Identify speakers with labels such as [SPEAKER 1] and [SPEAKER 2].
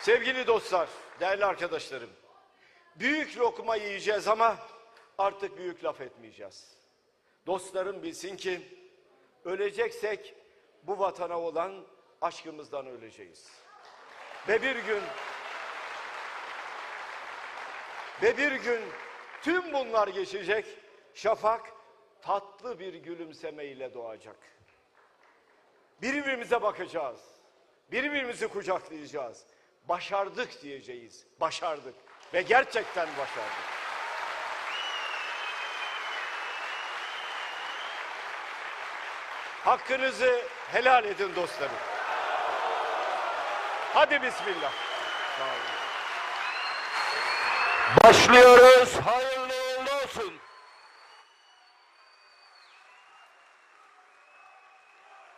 [SPEAKER 1] Sevgili dostlar, değerli arkadaşlarım. Büyük lokma yiyeceğiz ama artık büyük laf etmeyeceğiz. Dostlarım bilsin ki öleceksek bu vatana olan aşkımızdan öleceğiz. Ve bir gün ve bir gün tüm bunlar geçecek. Şafak tatlı bir gülümsemeyle doğacak. Birbirimize bakacağız. Birbirimizi kucaklayacağız. Başardık diyeceğiz. Başardık. Ve gerçekten başardık. Hakkınızı helal edin dostlarım. Hadi bismillah. Sağ olun.
[SPEAKER 2] Başlıyoruz. Hayırlı